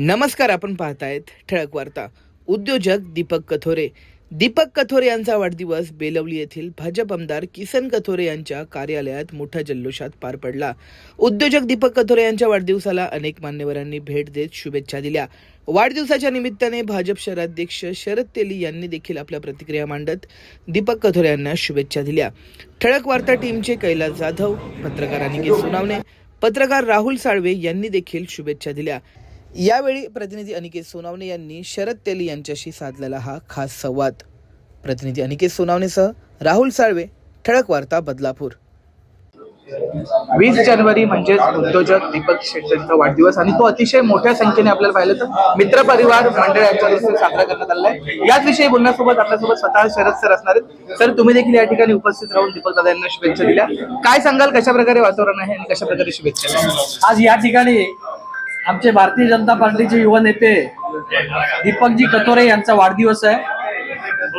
नमस्कार आपण पाहतायत ठळक वार्ता. उद्योजक दीपक कथोरे. दीपक कथोरे यांचा वाढदिवस बेलवली येथील भाजप आमदार किसन कथोरे यांच्या कार्यालयात मोठ्या जल्लोषात पार पडला. उद्योजक दीपक कथोरे यांच्या वाढदिवसाला अनेक मान्यवरांनी भेट देत शुभेच्छा दिल्या. वाढदिवसाच्या निमित्ताने भाजप शहराध्यक्ष शरद तेली यांनी देखील आपल्या प्रतिक्रिया मांडत दीपक कथोरे यांना शुभेच्छा दिल्या. ठळक वार्ता टीमचे कैलास जाधव पत्रकार अनिकेत सुनावणे. पत्रकार राहुल साळवे यांनी देखील शुभेच्छा दिल्या. यावेळी प्रतिनिधी अनिकेत सोनावणे यांनी शरद तेली यांच्याशी साधलेला हा खास संवाद. प्रतिनिधी अनिकेत सोनावणेसह राहुल साळवे ठळक वार्ता बदलापूर. वीस जानेवारी म्हणजेच उद्योजक दीपक शेट्टी यांचा वाढदिवस आणि तो अतिशय मोठ्या संख्येने आपल्याला पाहिलं तर मित्र परिवार मंडळ यांच्या साजरा करण्यात आला आहे. याच विषयी बोलण्यासोबत आपल्यासोबत स्वतः शरद सर असणार आहेत. सर तुम्ही देखील या ठिकाणी उपस्थित राहून दीपक दादा यांना शुभेच्छा दिल्या. काय सांगाल कशा प्रकारे वातावरण आहे आणि कशा प्रकारे शुभेच्छा? आज या ठिकाणी आमचे भारतीय जनता पार्टीचे युवा नेते दीपकजी कतोरे यांचा वाढदिवस आहे.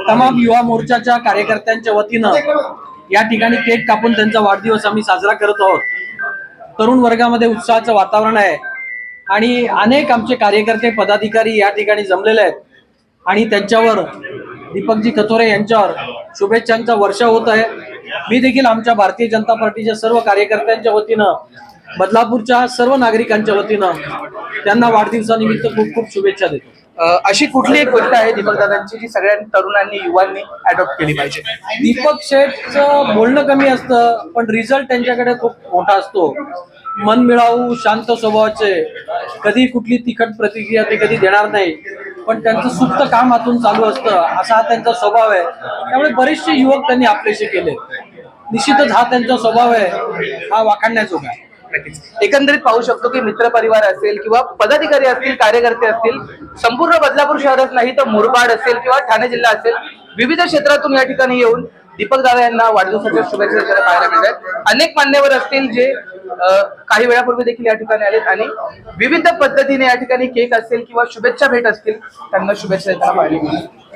तमाम युवा मोर्चाच्या कार्यकर्त्यांच्या वतीनं या ठिकाणी केक कापून त्यांचा वाढदिवस आम्ही साजरा करत आहोत. तरुण वर्गामध्ये उत्साहाचं वातावरण आहे आणि अनेक आमचे कार्यकर्ते पदाधिकारी या ठिकाणी जमलेले आहेत आणि त्यांच्यावर दीपकजी कथोरे यांच्यावर शुभेच्छांचा वर्षा होत आहे. मी देखील आमच्या भारतीय जनता पार्टीच्या सर्व कार्यकर्त्यांच्या वतीनं बदलापूरच्या सर्व नागरिकांच्या वतीनं त्यांना वाढदिवसानिमित्त खूप खूप शुभेच्छा देतो. अशी कुठली एक गोष्ट आहे दीपक दादांची जी सगळ्या तरुणांनी युवांनी अडॉप्ट केली पाहिजे? दीपक शेठचं बोलणं कमी असतं पण रिझल्ट त्यांच्याकडे खूप मोठा असतो. मन मिळावू शांत स्वभावाचे. कधी कुठली तिखट प्रतिक्रिया ते कधी देणार नाही. पण त्यांचं सुप्त काम हातून चालू असतं. असा हा त्यांचा स्वभाव आहे. त्यामुळे बरेचसे युवक त्यांनी आपलेसे केले. निश्चितच हा त्यांचा स्वभाव आहे. हा वाखाणण्याजोगा आहे. नक्कीच. एकंदरीत पाहू शकतो की मित्र परिवार असेल किंवा पदाधिकारी असतील कार्यकर्ते असतील संपूर्ण बदलापूर शहरच नाही तर मुरबाड असेल किंवा ठाणे जिल्हा असेल विविध क्षेत्रातून या ठिकाणी येऊन दीपक दादा यांना वाढदिवसाच्या शुभेच्छा देताना पाहायला मिळतात अनेक मान्यवर असतील जे काही वेळापूर्वी देखील या ठिकाणी आलेत आणि विविध पद्धतीने या ठिकाणी केक असेल किंवा शुभेच्छा भेट असतील त्यांना शुभेच्छा देताना पाहायला मिळतात